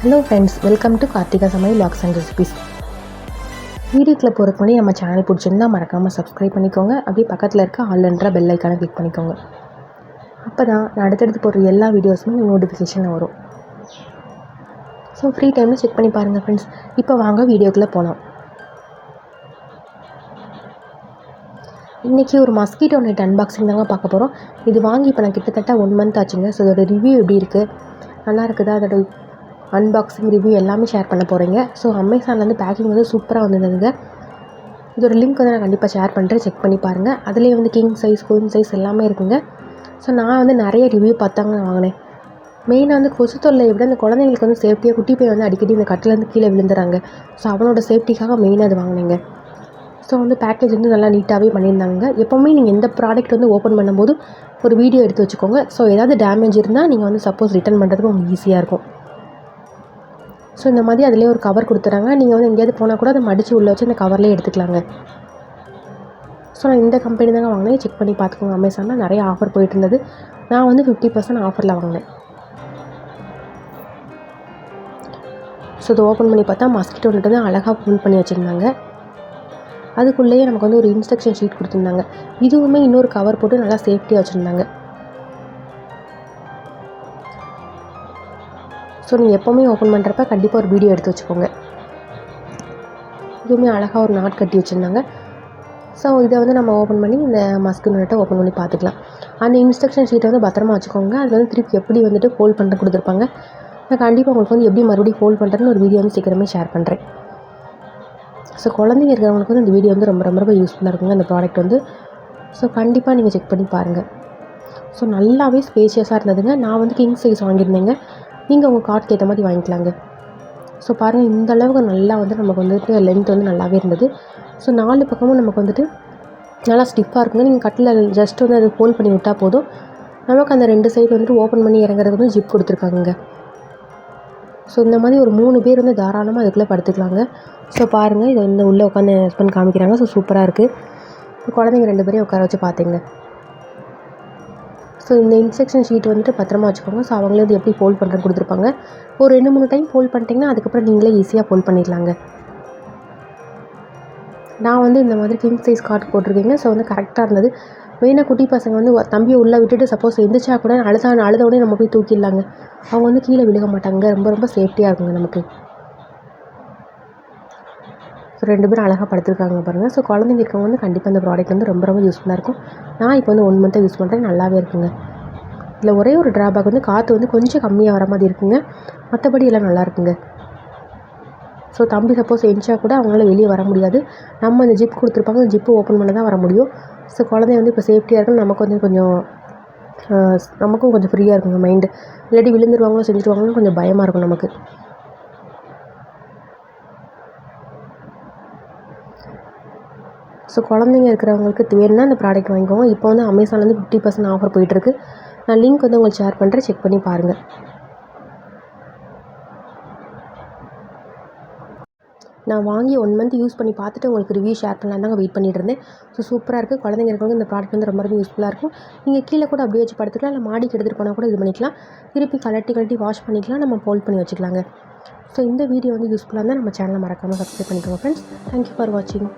Hello friends welcome to Karthika சமையல் lakhs and recipes வீடியோக்கில் போகிறதுக்கு முன்னாடி நம்ம சேனல் பிடிச்சிருந்தா மறக்காமல் சப்ஸ்கிரைப் பண்ணிக்கோங்க. அப்படியே பக்கத்தில் இருக்க ஆல்ன்ற பெல் ஐக்கானை கிளிக் பண்ணிக்கோங்க. அப்போ தான் நான் அடுத்தடுத்து போடுற எல்லா வீடியோஸுமே நோட்டிஃபிகேஷன் வரும். ஸோ ஃப்ரீ டைமில் செக் பண்ணி பாருங்கள் ஃப்ரெண்ட்ஸ் இப்போ வாங்க வீடியோக்குள்ளே போகலாம் இன்றைக்கி ஒரு மஸ்கிட்டோ நெட் அன்பாக்சிங் தாங்க பார்க்க போகிறோம் இது வாங்கி இப்போ நான் கிட்டத்தட்ட ஒன் மந்த் ஆச்சுங்க. ஸோ அதோட ரிவ்யூ எப்படி இருக்குது நல்லா இருக்குதா? அதோட அன்பாக்சிங் ரிவ்யூ எல்லாமே ஷேர் பண்ண போகிறீங்க ஸோ அமேசான்லேருந்து பேக்கிங் வந்து சூப்பராக வந்திருந்ததுங்க. இதோட லிங்க் வந்து நான் கண்டிப்பாக ஷேர் பண்ணுறேன் செக் பண்ணி பாருங்கள் அதுலேயே வந்து கிங் சைஸ் குயின் சைஸ் எல்லாமே இருக்குங்க. ஸோ நான் வந்து நிறைய ரிவ்யூ பார்த்தாங்க நான் வாங்கினேன். மெயினாக வந்து கொசு தொல்லை விட அந்த குழந்தைங்களுக்கு வந்து சேஃப்டியாக குட்டி போய் வந்து அடிக்கடி இந்த கட்டிலேருந்து கீழே விழுந்துறாங்க. ஸோ அவனோட சேஃப்டிக்காக மெயினாக அது வாங்கினேங்க. ஸோ வந்து பேக்கேஜ் வந்து நல்லா நீட்டாகவே பண்ணியிருந்தாங்க. எப்போவுமே நீங்கள் எந்த ப்ராடக்ட் வந்து ஓப்பன் பண்ணும்போது ஒரு வீடியோ எடுத்து வச்சுக்கோங்க. ஸோ ஏதாவது டேமேஜ் இருந்தால் நீங்கள் வந்து சப்போஸ் ரிட்டர்ன் பண்ணுறதுக்கு உங்களுக்கு ஈஸியாக இருக்கும். ஸோ இந்த மாதிரி அதிலே ஒரு கவர் கொடுத்துறாங்க. நீங்கள் வந்து எங்கேயாவது போனால் கூட அதை மடித்து உள்ளே வச்சு அந்த கவர்லேயே எடுத்துக்கலாங்க. ஸோ நான் இந்த கம்பெனி தாங்க வாங்கினேன். செக் பண்ணி பார்த்துக்கோங்க. அமேசானில் நிறைய ஆஃபர் போயிட்டு இருந்தது. நான் வந்து ஃபிஃப்டி பர்சன்ட் ஆஃபரில் வாங்கினேன். ஸோ இதை ஓப்பன் பண்ணி பார்த்தா மஸ்கிட்டோ நெட் தான் அழகாக பிரிண்ட் பண்ணி வச்சுருந்தாங்க. அதுக்குள்ளேயே நமக்கு வந்து ஒரு இன்ஸ்ட்ரக்ஷன் ஷீட் கொடுத்துருந்தாங்க. இதுவுமே இன்னொரு கவர் போட்டு நல்லா சேஃப்டியாக வச்சுருந்தாங்க. ஸோ நீங்கள் எப்போவுமே ஓப்பன் பண்ணுறப்ப கண்டிப்பாக ஒரு வீடியோ எடுத்து வச்சுக்கோங்க. இதுவுமே அழகாக ஒரு நாட் கட்டி வச்சுருந்தாங்க. ஸோ இதை வந்து நம்ம ஓப்பன் பண்ணி இந்த மஸ்க் நட்டை ஓப்பன் பண்ணி பார்த்துக்கலாம். அந்த இன்ஸ்ட்ரக்ஷன் ஷீட்டை வந்து பத்திரமா வச்சுக்கோங்க. அது வந்து திருப்பி எப்படி வந்துட்டு ஃபோல்ட் பண்ண கொடுத்துருப்பாங்க. நான் கண்டிப்பாக உங்களுக்கு வந்து எப்படி மறுபடியும் ஃபோல்ட் பண்ணுறதுன்னு ஒரு வீடியோ வந்து சீக்கிரமே ஷேர் பண்ணுறேன் ஸோ குழந்தைங்க இருக்கிறவங்களுக்கு வந்து இந்த வீடியோ வந்து ரொம்ப ரொம்ப ரொம்ப யூஸ்ஃபுல்லாக இருக்குங்க. அந்த ப்ராடக்ட் வந்து. ஸோ கண்டிப்பாக நீங்கள் செக் பண்ணி பாருங்கள் ஸோ நல்லாவே ஸ்பேஷியஸாக இருந்ததுங்க. நான் வந்து கிங் சைஸ் வாங்கியிருந்தேங்க. நீங்கள் உங்கள் கார்டுக்கு ஏற்ற மாதிரி வாங்கிக்கலாங்க. ஸோ பாருங்கள் இந்த அளவுக்கு நல்லா வந்து நமக்கு வந்துட்டு லென்த் வந்து நல்லாவே இருந்தது. ஸோ நாலு பக்கமும் நமக்கு வந்துட்டு நல்லா ஸ்டிஃபாக இருக்குங்க. நீங்கள் கட்டில் ஜஸ்ட் வந்து அது ஃபோல்ட் பண்ணி விட்டால் போதும். நமக்கு அந்த ரெண்டு சைடு வந்துட்டு ஓப்பன் பண்ணி இறங்குறதுக்கு வந்து ஜிப் கொடுத்துருக்காங்க ஸோ இந்த மாதிரி ஒரு மூணு பேர் வந்து தாராளமாக அதுக்குள்ளே படுத்துக்கலாங்க. ஸோ பாருங்கள் இதை வந்து உள்ளே உட்காந்து ஹஸ்பண்ட் காமிக்கிறாங்க. ஸோ சூப்பராக இருக்குது குழந்தைங்க ரெண்டு பேரையும் உட்கார வச்சு பார்த்தீங்க. ஸோ இந்த இன்ஸ்ட்ரக்ஷன் ஷீட் வந்துட்டு பத்திரமா வச்சுக்கோங்க. ஸோ அவங்களே இது எப்படி ஃபோல்ட் பண்ணுறது கொடுத்துருப்பாங்க. ஒரு ரெண்டு மூணு டைம் ஃபோல்ட் பண்ணிட்டீங்கன்னா அதுக்கப்புறம் நீங்களே ஈஸியாக ஃபோல்ட் பண்ணிடலாங்க. நான் வந்து இந்த மாதிரி கிங் சைஸ் கார்டு போட்டிருக்கீங்க. ஸோ வந்து கரெக்டாக இருந்தது. மெயினாக குட்டி பசங்க வந்து தம்பியை உள்ளே விட்டுட்டு சப்போஸ் எந்திரிச்சா கூட அழுதா அழுத உடனே நம்ம போய் தூக்கிடலாங்க. அவங்க வந்து கீழே விழுக மாட்டாங்க. ரொம்ப ரொம்ப சேஃப்டியாக இருக்குங்க நமக்கு. ஸோ ரெண்டு பேரும் அழகாக படுத்துருக்காங்க பாருங்கள் ஸோ குழந்தைங்க இருக்கவங்க வந்து கண்டிப்பாக இந்த ப்ராடக்ட் வந்து ரொம்ப ரொம்ப யூஸ்ஃபுல்லாக இருக்கும். நான் இப்போ வந்து ஒன் மந்த்தாக யூஸ் பண்ணுறேன் நல்லாவே இருக்குங்க. இதில் ஒரே ஒரு ட்ராபேக் வந்து காற்று வந்து கொஞ்சம் கம்மியாக வர மாதிரி இருக்குங்க. மற்றபடி எல்லாம் நல்லா இருக்குங்க. ஸோ தம்பி சப்போஸ் எஞ்சா கூட அவங்களால வெளியே வர முடியாது. நம்ம அந்த ஜிப் கொடுத்துருப்பாங்க. அந்த ஜிப்பு ஓப்பன் பண்ண தான் வர முடியும். ஸோ குழந்தைய வந்து இப்போ சேஃப்டியாக இருக்கும் நமக்கு வந்து கொஞ்சம் நமக்கும் கொஞ்சம் ஃப்ரீயாக இருக்குங்க மைண்டு இல்லாட்டி விழுந்துருவாங்களோ செஞ்சுருவாங்களோ கொஞ்சம் பயமாக இருக்கும் நமக்கு. ஸோ குழந்தைங்க இருக்கிறவங்களுக்கு வேணும்னா இந்த ப்ராடக்ட் வாங்கிக்கோங்க. இப்போ வந்து அமேசான்லேருந்து ஃபிஃப்டி பர்சன்ட் ஆஃபர் போயிட்டுருக்கு. நான் லிங்க் வந்து உங்களுக்கு ஷேர் பண்ணுறேன் செக் பண்ணி பாருங்கள் நான் வாங்கி ஒன் மந்த் யூஸ் பண்ணி பார்த்துட்டு உங்களுக்கு ரிவ்யூ ஷேர் பண்ணலாம் தாங்க வெயிட் பண்ணிட்டு இருந்தேன். ஸோ சூப்பராக இருக்குது குழந்தைங்க இருக்கவங்க இந்த ப்ராடக்ட் வந்து ரொம்ப ரொம்ப யூஸ்ஃபுல்லாக இருக்கும். நீங்கள் கீழே கூட அப்படியே வச்சு படுத்துக்கலாம். இல்லை மாடிக்கு எடுத்துகிட்டு போனால் கூட இது பண்ணிக்கலாம். திருப்பி கலட்டி கலட்டி வாஷ் பண்ணிக்கலாம். நம்ம ஃபோல்ட் பண்ணி வச்சுக்கலாங்க. ஸோ இந்த வீடியோ வந்து யூஸ்ஃபுல்லாக இருந்தால் நம்ம சேனலை மறக்காமல் சப்ஸ்கிரைப் பண்ணிக்கோங்க ஃப்ரெண்ட்ஸ் தேங்க்யூ ஃபார் வாட்சிங்